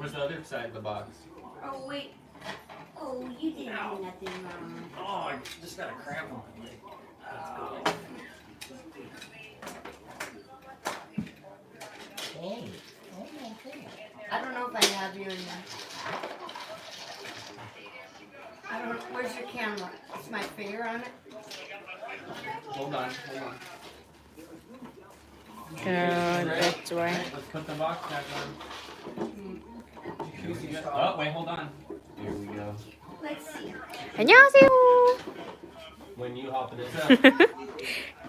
Where's the other side of the box? Oh, wait. Oh, you didn't Ow. do nothing wrong. Oh, I just got a cramp on my leg. Let's go. Hey. Oh, my goodness. I don't know if I have you or not. Uh, I don't know. Where's your camera? Is my finger on it? Hold on, hold on. God, that's right. Let's put the box back on. Oh, wait, hold on. Here we go. Let's see. 안녕하세요. When you hop this up,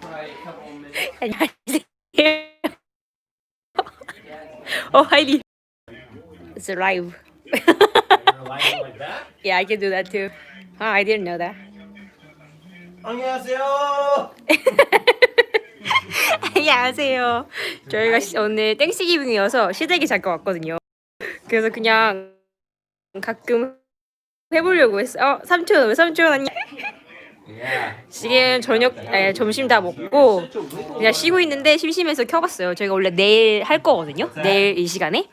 probably a couple minutes. 안녕하세요. Oh, Heidi. It's live. Like that? Yeah, I can do that too. Oh, I didn't know that. 안녕하세요. 안녕하세요. 저희가 시- 오늘 땡스기빙이어서 시댁이 잠깐 왔거든요. 그래서 그냥 가끔 해보려고 했어요. 어, 삼촌, 삼촌 안녕. Yeah. 지금 저녁, 아니, 점심 다 먹고 그냥 쉬고 있는데 심심해서 켜봤어요. 저희가 원래 내일 할 거거든요. 내일 이 시간에.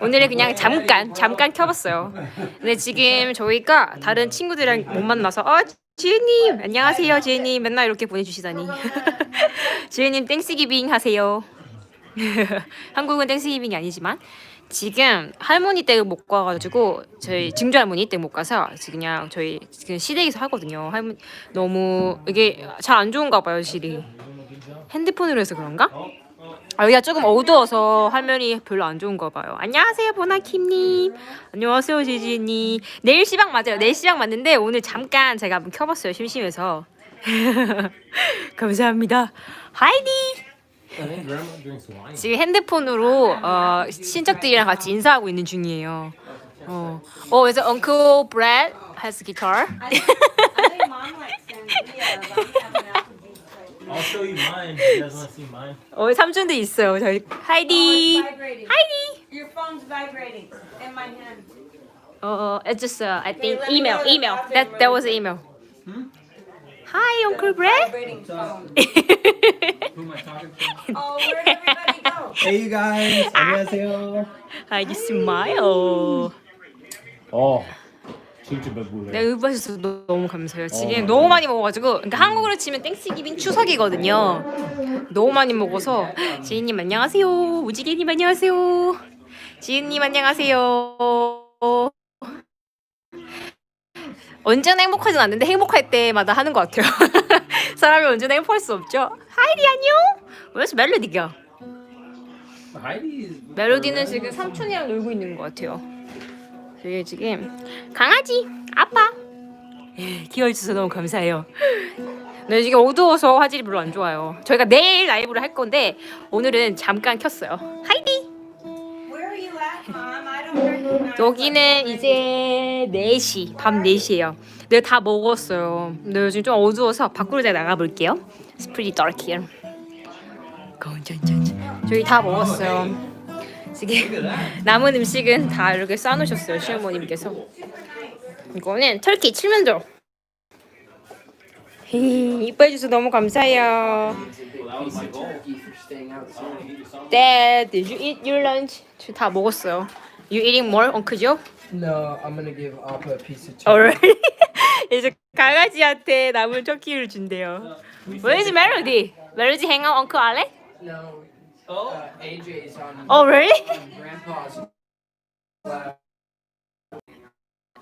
오늘은 그냥 잠깐 잠깐 켜봤어요. 근데 지금 저희가 다른 친구들이랑 못 만나서 어 지혜님 안녕하세요 지혜님 맨날 이렇게 보내주시다니 지혜님 땡스기빙 하세요. 한국은 땡스 기빙이 아니지만 지금 할머니 댁을 못 가가지고 저희 증조 할머니 댁 못 가서 지금 그냥 저희 지금 시댁에서 하거든요. 할머니 너무 이게 잘 안 좋은가 봐요 실이 핸드폰으로 해서 그런가? 아, 여기가 조금 어두워서 화면이 별로 안 좋은가 봐요. 안녕하세요, 보나킴님. 안녕하세요, 지지님. 내일 시방 맞아요. 내일 시방 맞는데 오늘 잠깐 제가 한번 켜봤어요. 심심해서. 감사합니다. 하이디. 지금 핸드폰으로 어, 친척들이랑 같이 인사하고 있는 중이에요. 어, 어 그래서 Uncle Brad has guitar. An I'll show you mine. You guys want to see mine? 어, 삼촌도 있어요. 저희 하이디. vibrating. 하이디. Your phone's vibrating in my hand. 어, it's just uh, I think email, email. That that was the email. Hi, Uncle Brad. Vibrating phone. Who am I talking to? Oh, where'd everybody go? Hey you guys, 안녕하세요. Hi, you smile. 어, 진짜 배불러. 네, 응해주셔서 너무 감사해요. 지금 너무 많이 먹어가지고, 그러니까 한국으로 치면 땡스기빙 추석이거든요. 너무 많이 먹어서 지인님 안녕하세요. 우지개님 안녕하세요. 지은님 안녕하세요. 언제나 행복하진 않는데 행복할 때마다 하는 것 같아요. 사람이 언제나 행복할 수 없죠. 하이디 안녕. 왜서 멜로디가? 멜로디는 지금 삼촌이랑 놀고 있는 것 같아요. 저희 지금 강아지 아빠 키워주셔서 너무 감사해요. 네 지금 어두워서 화질이 별로 안 좋아요. 저희가 내일 라이브를 할 건데 오늘은 잠깐 켰어요. 하이 여기는 이제 4시 밤 4시예요. 네다 먹었어요. 근데 요즘 좀 어두워서 밖으로 잘 나가 볼게요. It's pretty dark here. 건전전 저희 다 먹었어요. 지금 남은 음식은 다 이렇게 싸놓으셨어요 시어머님께서. 이거는 터키 칠면조. 이뻐해 주셔서 너무 감사해요. Dad, did you eat your lunch? 저다 먹었어요. You eating more, Uncle Joe? No, I'm gonna give Appa a piece of chicken. Alright. 이제 강아지한테 남은 터키를 준대요. Where's Melody? Melody hang out Uncle Alex? No, Oh. uh, AJ is on Oh really? Grandpa's.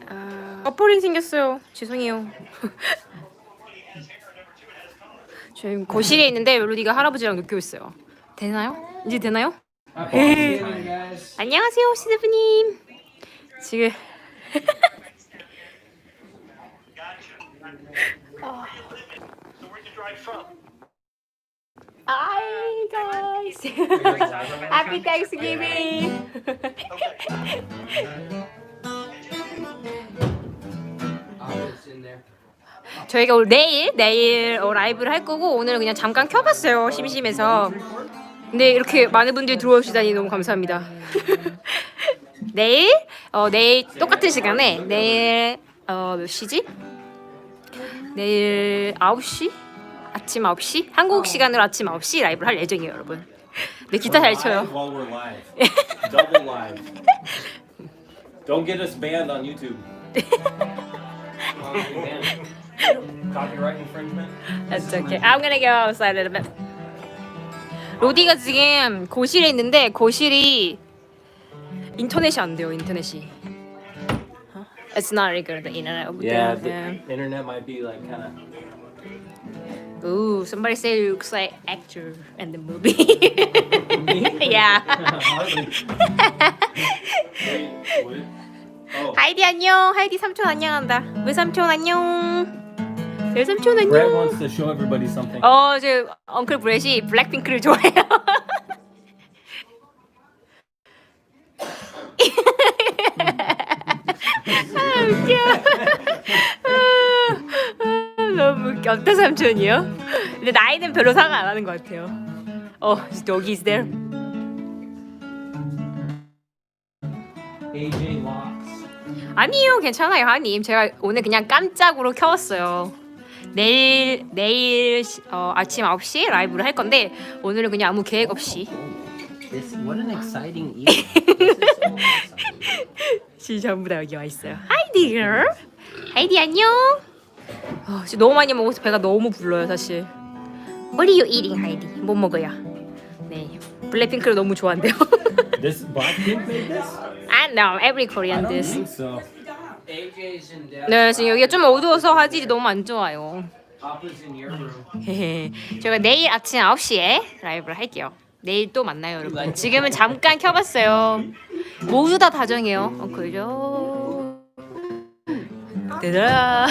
아, 커플링 생겼어요. 죄송해요. 지금 거실에 있는데 멜로디가 할아버지랑 놀고 있어요. 되나요? 이제 되나요? Guys. 안녕하세요, 시드프님. 지금 Hi guys. Happy Thanksgiving. 저희가 오늘 내일 내일 어, 라이브를 할 거고 오늘은 그냥 잠깐 켜봤어요 심심해서. 근데 이렇게 많은 분들이 들어오시다니 너무 감사합니다. 내일 어 내일 똑같은 시간에 내일 어 몇 시지? 내일 9시? 아침 9시? 한국 시간으로 아침 9시 라이브를 할 예정이에요, 여러분. 네 기타 잘 쳐요. While we're live. Double live. Don't get us banned on YouTube. Copyright infringement. That's okay. I'm gonna go outside a little bit. 로디가 지금 고실에 있는데 고실이 인터넷이 안 돼요. 인터넷이. It's not really good. The internet over Yeah, there. the internet might be like kind of. Yeah. Ooh, somebody say you looks like actor in the movie. yeah. Oh, 하이디 안녕. 하이디 삼촌 안녕한다. 외삼촌 안녕. 외삼촌 Brett 안녕. wants to show everybody something. 어, 저 엉클 브렛이 블랙핑크를 좋아해요. 아, 웃겨. 아, 아, 너무 웃겨. 어떤 삼촌이요? 근데 나이는 별로 상관 안 하는 것 같아요. 어, dog is there. AJ Locks. 아니요, 괜찮아요, 하님. 제가 오늘 그냥 깜짝으로 켜왔어요. 내일 내일 시- 어, 아침 9시 라이브를 할 건데 오늘은 그냥 아무 계획 없이 This, what an exciting evening. This is so exciting. 시 전부 다 여기 와 있어요. 하이디 girl. 하이디 안녕. 어, 지금 너무 많이 먹어서 배가 너무 불러요, 사실. What are you eating, 하이디? 뭐 먹어요? 네, 블랙핑크를 너무 좋아한대요. This Blackpink made this? I know every I Korean don't this. think so. 네, 지금 여기가 좀 어두워서 화질이 너무 안 좋아요. 저희가 내일 아침 9시에 라이브를 할게요. 내일 또 만나요, 여러분. 지금은 잠깐 켜봤어요. 모두 다 다정해요. 어, 그죠? 따다.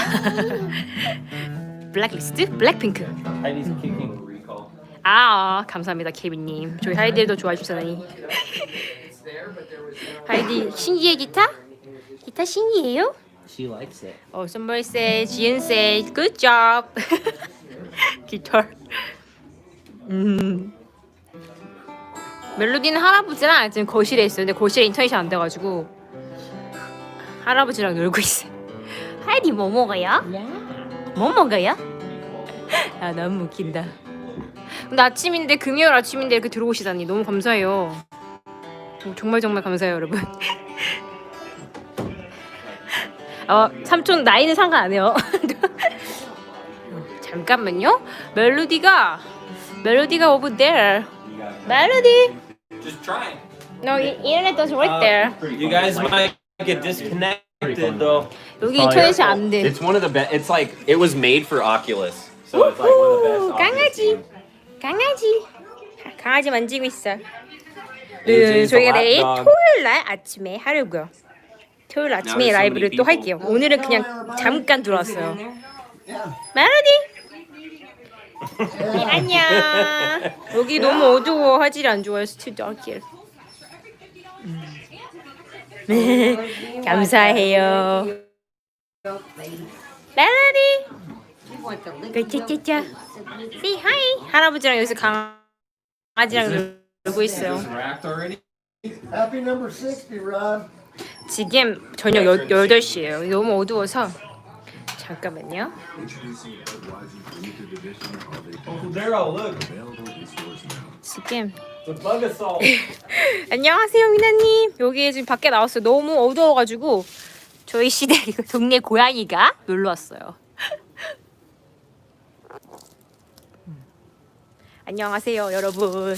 블랙리스트, 블랙핑크. 아, 감사합니다, 케빈님. 저희 하이디도 좋아해 주시다니. 하이디 신기해 기타? 기타 신기해요? She likes it. 어, somebody say, 지은 say, good job. 기타. 음. 멜로디는 할아버지랑 지금 거실에 있어요. 근데 거실에 인터넷이 안 돼가지고 할아버지랑 놀고 있어요. 하이디 뭐 먹어요? 뭐 먹어요? 아 너무 웃긴다. 근데 아침인데 금요일 아침인데 이렇게 들어오시다니 너무 감사해요. 어, 정말 정말 감사해요, 여러분. 어 삼촌 나이는 상관 안 해요. 잠깐만요. 멜로디가 멜로디가 over there. 멜로디. Just try. No, internet doesn't work there. You guys might get disconnected though. 여기 인터넷이 안 돼. It's one of the best. It's like it was made for Oculus, so it's like one of the best. 강아지. 강아지. 강아지 만지고 있어. 네, 저희가 내일. 토요일 날 아침에 하려고요. 토요일 아침에 there's so 라이브를 또. 할게요. 오늘은 그냥 잠깐 들어왔어요. 멜로디. 네, 안녕. 여기 너무 어두워. 화질이 안 좋아요. Too dark here. 음. 감사해요. 멜로디. 짜짜짜. Say hi. 할아버지랑 여기서 강아지랑 놀고 있어요. Happy number 60, Ron. 지금 저녁 여, 8시예요. 너무 어두워서 잠깐만요. 지금. 안녕하세요 미나님. 여기 지금 밖에 나왔어요. 너무 어두워가지고 저희 시댁 그 동네 고양이가 놀러 왔어요. 음. 안녕하세요 여러분.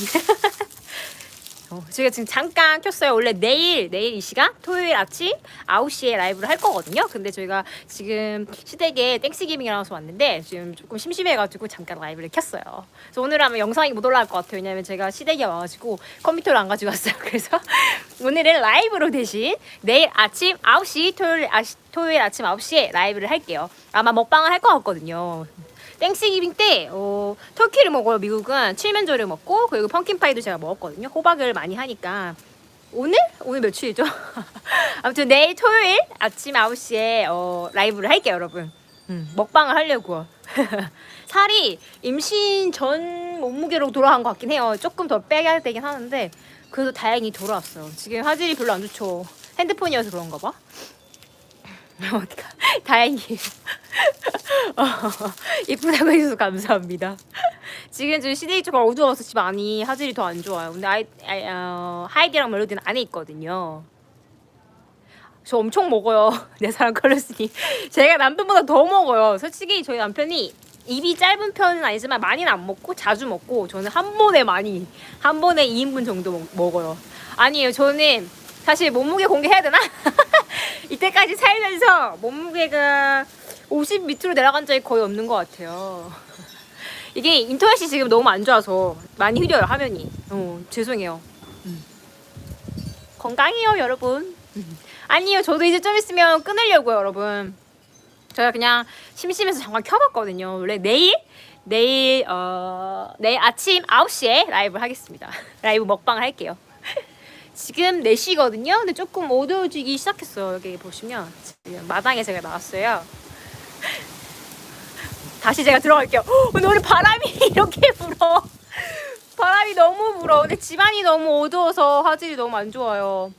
어, 제가 지금 잠깐 켰어요. 원래 내일 내일 이 시간 토요일 아침 9시에 라이브를 할 거거든요. 근데 저희가 지금 시댁에 땡스기빙이라서 왔는데 지금 조금 심심해가지고 잠깐 라이브를 켰어요. 그래서 오늘 아마 영상이 못 올라갈 것 같아요. 왜냐면 제가 시댁에 와가지고 컴퓨터를 안 가지고 왔어요. 그래서 오늘은 라이브로 대신 내일 아침 9시 토요일 아, 토요일 아침 9시에 라이브를 할게요. 아마 먹방을 할 것 같거든요. 땡스기빙 때 어, 터키를 먹어요. 미국은 칠면조를 먹고 그리고 펌킨파이도 제가 먹었거든요. 호박을 많이 하니까 오늘 오늘 며칠이죠? 아무튼 내일 토요일 아침 9시에 어, 라이브를 할게요, 여러분. 음, 먹방을 하려고. 살이 임신 전 몸무게로 돌아간 것 같긴 해요. 조금 더 빼야 되긴 하는데 그래도 다행히 돌아왔어요. 지금 화질이 별로 안 좋죠. 핸드폰이어서 그런가 봐. 어떡하 다행이에요. 어, 이쁘다고 해주셔서 감사합니다. 지금 좀 시대이 조금 어두워서 집 안이 화질이 더 안 좋아요. 근데 아이, 아이 어, 하이디랑 멜로디는 안에 있거든요. 저 엄청 먹어요. 내 사랑 걸렸으니 제가 남편보다 더 먹어요. 솔직히 저희 남편이 입이 짧은 편은 아니지만 많이는 안 먹고 자주 먹고 저는 한 번에 많이 한 번에 2인분 정도 먹, 먹어요. 아니에요. 저는 사실 몸무게 공개해야 되나? 이때까지 살면서 몸무게가 50 밑으로 내려간 적이 거의 없는 것 같아요. 이게 인터넷이 지금 너무 안 좋아서 많이 흐려요 화면이. 어 죄송해요. 음. 건강해요 여러분. 음. 아니요 저도 이제 좀 있으면 끊으려고요 여러분. 제가 그냥 심심해서 잠깐 켜봤거든요. 원래 내일 내일 어 내일 아침 9시에 라이브 하겠습니다. 라이브 먹방 할게요. 지금 4시거든요. 근데 조금 어두워지기 시작했어요. 여기 보시면 지금 마당에 제가 나왔어요. 다시 제가 들어갈게요. 헉, 근데 오늘 바람이 이렇게 불어. 바람이 너무 불어. 근데 집안이 너무 어두워서 화질이 너무 안 좋아요.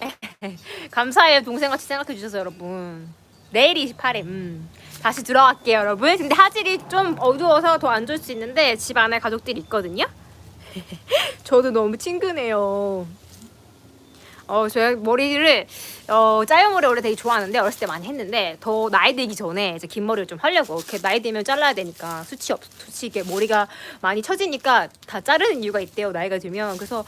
감사해요. 동생같이 생각해 주셔서 여러분. 내일이 28일. 음. 다시 들어갈게요, 여러분. 근데 화질이 좀 어두워서 더 안 좋을 수 있는데 집 안에 가족들이 있거든요. 저도 너무 친근해요. 어, 제가 머리를 어, 짧은 머리 원래 되게 좋아하는데 어렸을 때 많이 했는데 더 나이 들기 전에 이제 긴 머리를 좀 하려고 이렇게 나이 들면 잘라야 되니까 수치 없 수치 이게 머리가 많이 처지니까 다 자르는 이유가 있대요 나이가 들면 그래서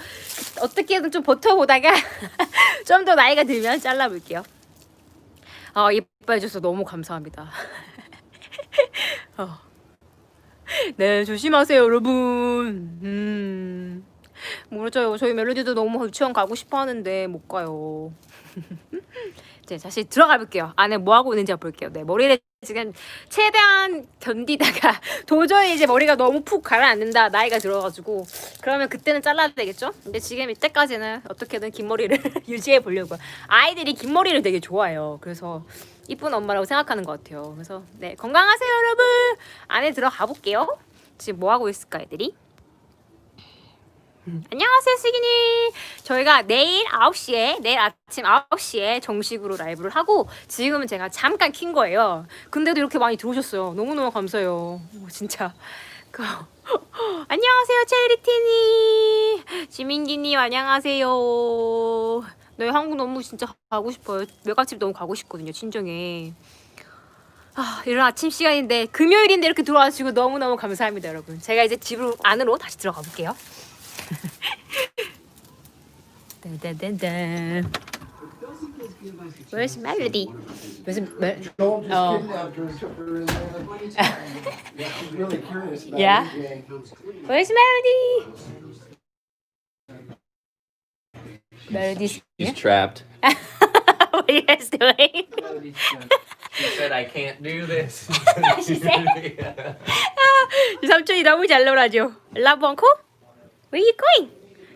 어떻게든 좀 버텨보다가 좀 더 나이가 들면 잘라볼게요. 아 이뻐해 줘서 너무 감사합니다. 어. 네 조심하세요 여러분. 음. 모르죠. 저희 멜로디도 너무 유치원 가고 싶어 하는데 못 가요. 이제 다시 들어가 볼게요. 안에 뭐 하고 있는지 볼게요. 네, 머리를 지금 최대한 견디다가 도저히 이제 머리가 너무 푹 가라앉는다 나이가 들어가지고 그러면 그때는 잘라야 되겠죠? 근데 지금 이때까지는 어떻게든 긴 머리를 유지해 보려고요. 아이들이 긴 머리를 되게 좋아해요. 그래서 이쁜 엄마라고 생각하는 것 같아요. 그래서 네 건강하세요 여러분. 안에 들어가 볼게요. 지금 뭐 하고 있을까 애들이? 안녕하세요, 슬기님. 저희가 내일 9시에, 내일 아침 9시에 정식으로 라이브를 하고, 지금은 제가 잠깐 킨 거예요. 근데도 이렇게 많이 들어오셨어요. 너무너무 감사해요. 오, 진짜. 그, 안녕하세요, 체리티님. 지민기님, 안녕하세요. 네, 한국 너무 진짜 가고 싶어요. 외갓집 너무 가고 싶거든요, 친정에. 아, 이런 아침 시간인데, 금요일인데 이렇게 들어와주시고 너무너무 감사합니다, 여러분. 제가 이제 집으로, 안으로 다시 들어가 볼게요. 딴딴딴딴. Where's Melody? Where's Mel? Joel just Oh. kidnapped her and took her in there. She's really curious about Yeah. AJ. Where's Melody? Melody's He's here. trapped. what are you guys doing? She said, I can't do this. She said? 이 삼촌이 너무 잘 놀아줘. Love uncle? Where you going?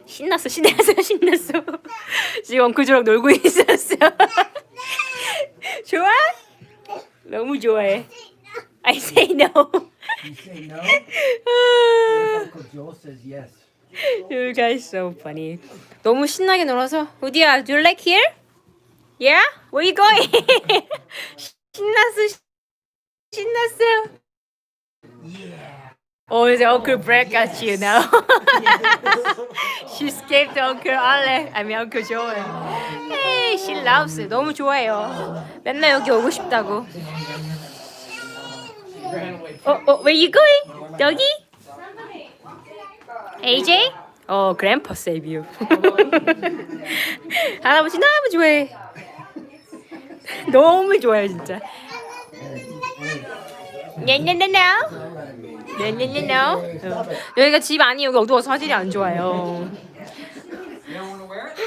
신났어, 신났어, 신났어. 지금 엉크주랑 놀고 있었어. 좋아? 너무 좋아해. I say no. You say no? 아, Uncle Joel says yes. You guys so funny. 너무 신나게 놀아서. 우디야, do you like here? Yeah? Where you going? 신났어, 신났어. Oh, is Uncle Brett got you now? she escaped Uncle Ale. I mean Uncle Joel. Hey, she loves it. 너무 좋아해요. 맨날 여기 오고 싶다고. 어, 어, where you going? 여기? AJ? 어, Grandpa save you. 할아버지 너무 좋아해. 너무 좋아요, 진짜. 냐냐냐냐. 냐냐냐냐. 어. 여기가 집 아니 여기 어두워서 화질이 안 좋아요.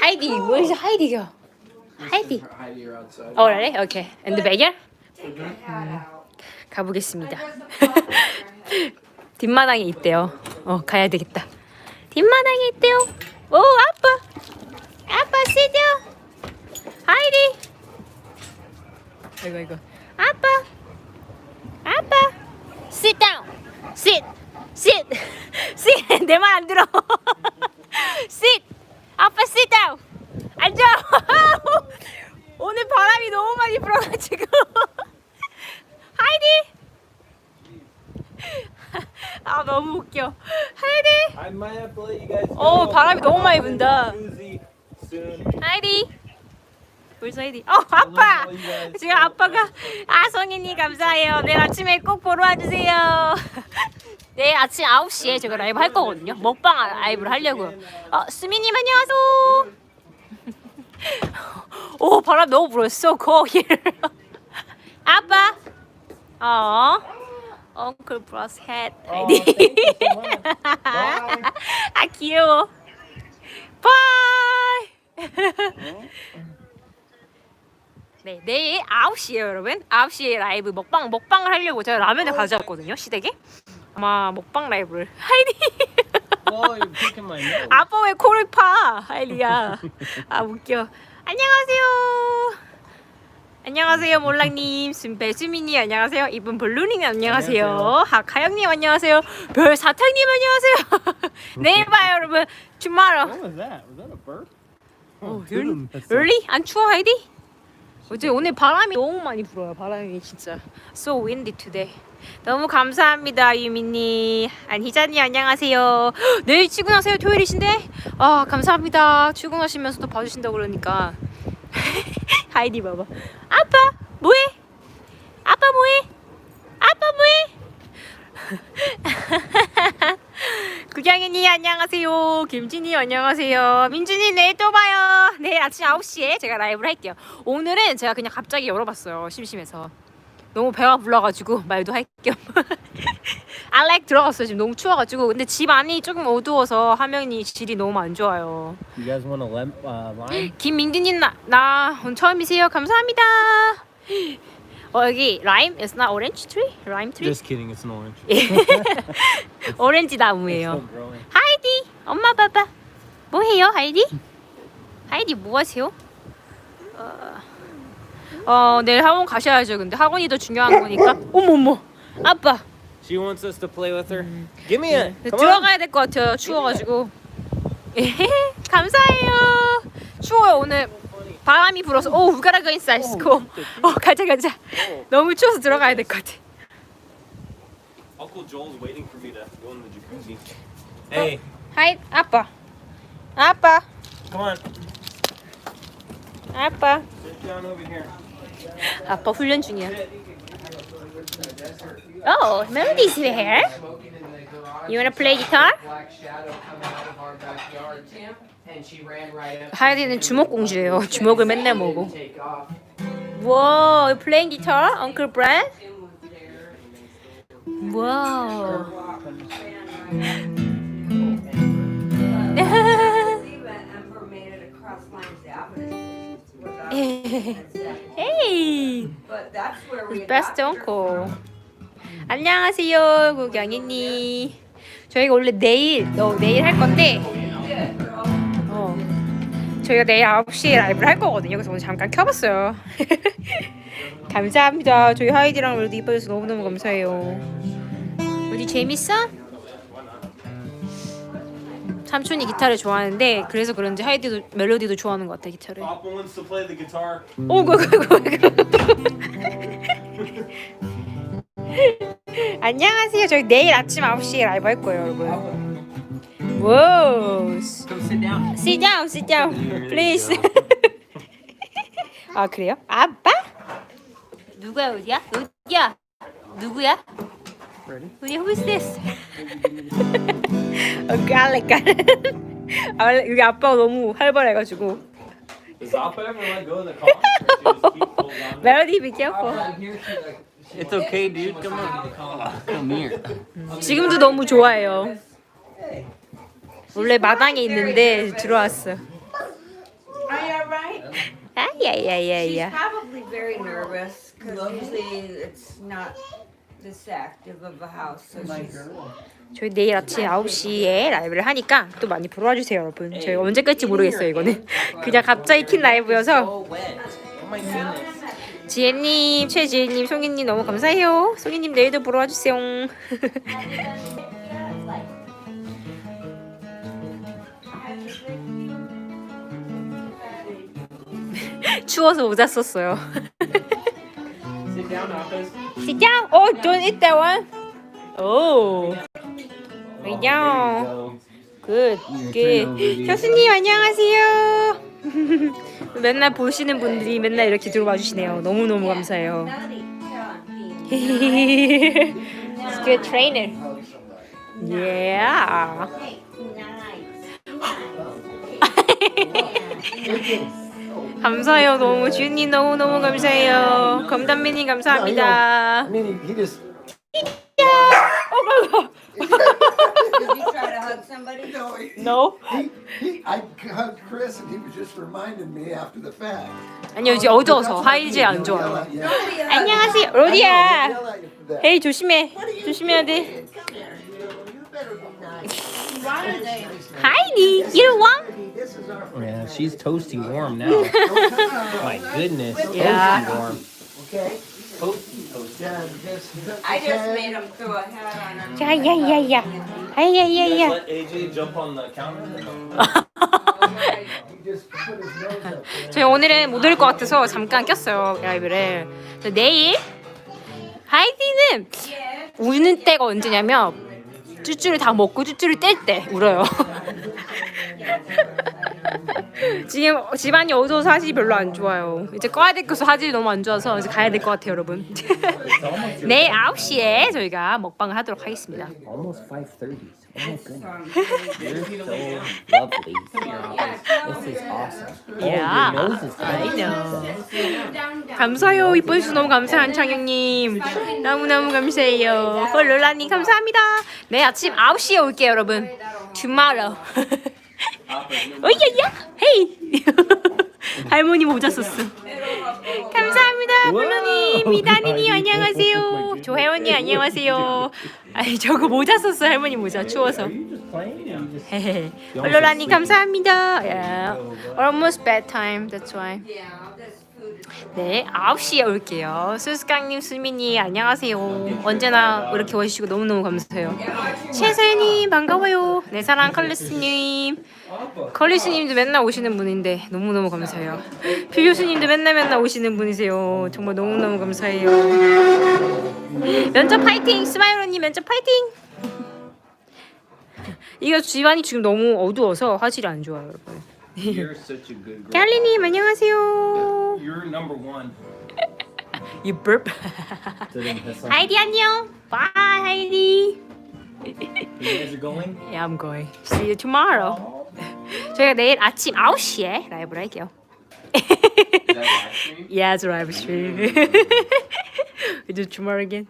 하이디, where's 하이디가? 하이디. 어, really? Okay. And the beggar? 음, 가보겠습니다. 뒷마당에 있대요. 어, 가야 되겠다. 뒷마당에 있대요. 오, 아빠. 아빠, down. 하이디. 아이고, 아이고. 아빠. 아빠. Sit down. Sit. Sit. Sit. 내 말 안 들어. sit. 아빠 sit down. 앉아. 오늘 바람이 너무 많이 불어가지고. 하이디. 아 너무 웃겨. 하이디. I might have to let you guys go. 어, 바람이 너무 많이 분다. Haidi. 써 하이디. 어 아빠. 지금 아빠가 아 성인이 감사해요. 내일 아침에 꼭 보러 와주세요. 내일 아침 9시에 제가 라이브 할 거거든요. 먹방 라이브를 하려고요. 어 수미님 안녕하세요. 오 바람 너무 불었어 거기. 아빠. 어. 브러스 햇 아이디. 아 귀여워. 바이. 네, 내일 9시에요, 여러분. 9시에 라이브 먹방 먹방을 하려고 제가 라면을 가져왔거든요, 시댁에. 아마 먹방 라이브를. 하이디. Nose. 아빠 왜 코를 파? 하이리야. 아 웃겨. 안녕하세요. 안녕하세요 몰랑님, 순배 수민님 안녕하세요. 이분 블루님 안녕하세요. 하카영님 안녕하세요. 별 사탕님 안녕하세요. 내일 봐요 여러분. tomorrow. What was that? Was that a bird? 어, didn't. early? 안 추워 하이디? 어제 오늘 바람이 너무 많이 불어요. 바람이 진짜 so windy today. 너무 감사합니다 유민님. 안희자님 안녕하세요. 내일 출근하세요 토요일이신데? 아 감사합니다. 출근하시면서 또 봐주신다 고 그러니까. 하이디 봐봐. 아빠 뭐해? 아빠 뭐해? 아빠 뭐해? 구경이니 안녕하세요. 김진이 안녕하세요. 민준이 내일 또 봐요. 내일 아침 9시에 제가 라이브를 할게요. 오늘은 제가 그냥 갑자기 열어봤어요. 심심해서. 너무 배가 불러가지고 말도 할 겸. 알렉 들어갔어요. 지금 너무 추워가지고. 근데 집 안이 조금 어두워서 화면이 질이 너무 안 좋아요. You guys want a lem- uh, lime? 김민준님 나, 나 오늘 처음이세요. 감사합니다. 어 여기 라임? It's not orange tree? 라임 트리? Just kidding. It's an orange. 오렌지 It's 나무예요. still growing. 하이디 엄마 봐봐 뭐 해요 하이디? 하이디 뭐 하세요? 어, 어 내일 학원 가셔야죠 근데 학원이 더 중요한 거니까 어머 어머 아빠 She wants us to play with her. Give me it. Come on. 들어가야 될 것 같아요 추워가지고 예, 감사해요 추워요 오늘 바람이 불어서 오 inside school 어 가자 가자 너무 추워서 들어가야 될 것 같아 Uncle Joel's waiting for me to go in the jacuzzi. Hey, 하이 아빠 아빠 come on. 아빠. 아빠 훈련 중이야. Oh, Melody's here. You wanna play guitar? 하이디는 주먹 공주예요. 주먹을 맨날 먹어. Wow, you playing guitar, Uncle Brad? Wow. hey, we best uncle. 안녕하세요, 구경이니. 저희가 원래 내일, 어, 내일 할 건데, 어, 저희가 내일 9시에 라이브를 할 거거든요. 그래서 오늘 잠깐 켜봤어요. 감사합니다. 저희 하이디랑 멜로디 이뻐져서 너무너무 감사해요. 어디 재밌어? 삼촌이 기타를 좋아하는데 그래서 그런지 하이디도 멜로디도 좋아하는 것 같아 기타를. Papa wants to play the guitar. 오고 안녕하세요. 저희 내일 아침 9시에 라이브 할 거예요, 여러분. 와우. Sit down. Sit down, sit down, please. 아 그래요? 아빠? 누가 어디야? 어디야? 누구야? 어디 who's this? 어, 알렉 아 원래 여기 아빠가 너무 활발해가지고 Does Papa ever let go of the car? Or she just keep holding on? 멜로디 be careful. Like. It's okay, dude. Come me on. come. Here. 지금도 너무 좋아해요. 원래 마당에 있는데 들어왔어. Are you alright? 아야야야야. Probably very nervous because usually it's not 저희 내일 아침 9시에 라이브를 하니까 또 많이 보러 와주세요 여러분. 저희 언제 끌지 모르겠어요 이거는. 그냥 갑자기 킨 라이브여서. Oh. 지혜님, 최지혜님, 송이님 너무 감사해요. 송이님 내일도 보러 와주세요. 추워서 모자 썼어요 Sit down. Oh, don't eat that one. Oh. Sit down. Go. 굿. 굿. 교수님 안녕하세요. 맨날 보시는 분들이 맨날 이렇게 들어와 주시네요. 너무 너무 감사해요. He's good trainer. Yeah. 감사해요. 너무 주님 너무 너무 감사해요. 검담매님 감사합니다. I mean, he, he just. Did you try to hug somebody? No, he, No. he, he, I hugged Chris and he was just reminding me after the fact. 아니요 이제 어두워서 하이즈 안 좋아요. 안녕하세요 로디야. 헤이 조심해. 조심해야 돼. 디 you want? Yeah, she's toasty warm now. My goodness, Yeah. toasty warm. Okay? Toasty, toasty. Yeah, just. I just made him throw a hat on her. 야야야야. 아야야야. Let AJ jump on the counter. He just put his nose up there. 저희 오늘은 못 올 것 같아서 잠깐 꼈어요 라이브를. 그래서 내일 하이디는 우는 때가 언제냐면 쭈쭈를 다 먹고 쭈쭈를 뗄 때 울어요. 지금 집안이 어두워서 화질이 별로 안 좋아요. 이제 꺼야 될 것도 화질이 너무 안 좋아서 이제 가야 될 것 같아요, 여러분. 내일 9시에 저희가 먹방을 하도록 하겠습니다. Almost 5:30. Oh. 감사해요. 이뻐 주셔서 너무 감사한 창영님. 너무너무 감사해요. 헐 롤라님 감사합니다. 내일 아침 9시에 올게요, 여러분. Tomorrow. 어이야야. 헤이. 할머니 모자 썼어. 감사합니다, 블루님, 미다니님 안녕하세요. 조혜원님 안녕하세요. 아니 저거 모자 썼어 할머니 모자 추워서. 헤헤. 롤라님 감사합니다. Yeah. Almost bedtime. That's why. 네, 9시에 올게요. 수스깡님, 수민이 안녕하세요. 언제나 이렇게 와주시고 너무너무 감사해요. 최세님 반가워요. 내 사랑 컬리스님. 컬리스님도 맨날 오시는 분인데 너무너무 감사해요. 표 교수님도 맨날 맨날 오시는 분이세요. 정말 너무너무 감사해요. 면접 파이팅! 스마일로님 면접 파이팅! 이거 집안이 지금 너무 어두워서 화질이 안 좋아요, 여러분. You're such a good girl. 캘리님 안녕하세요. You're number one. You burp. 하이디 안녕. Bye, 하이디. You guys are going? Yeah, I'm going. See you tomorrow. 저희가 내일 아침 9시에 라이브를 할게요. Is that a live stream? Yeah, it's a live stream. We do tomorrow again.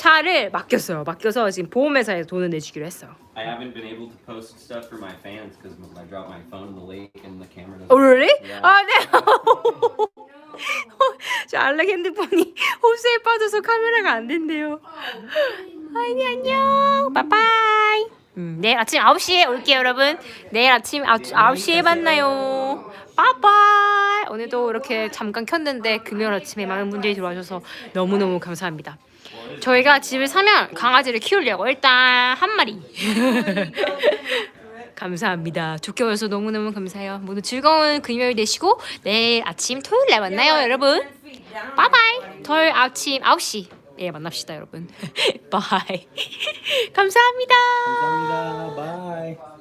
차를 맡겼어요. 맡겨서 지금 보험회사에 돈을 내주기로 했어요. I haven't been able to post stuff for my fans because I dropped my phone in the lake and the camera doesn't. Oh, really? Yeah. 아, 네. 저 알렉 핸드폰이 호수에 빠져서 카메라가 안 된대요. 아이디 안녕. 빠빠이. 음, 내일 아침 9시에 올게요, 여러분. 내일 아침 9시에 만나요. 빠빠이. 오늘도 이렇게 잠깐 켰는데 금요일 아침에 많은 분들이 들어와줘서 너무너무 감사합니다. 저희가 집을 사면 강아지를 키우려고 일단 한 마리. 감사합니다. 좋게 와서 너무너무 감사해요. 모두 즐거운 금요일 되시고 내일 아침 토요일에 만나요, 여러분. 바이바이. 토요일 아침 9시에 만납시다, 여러분. 바이. 감사합니다. 감사합니다. Bye.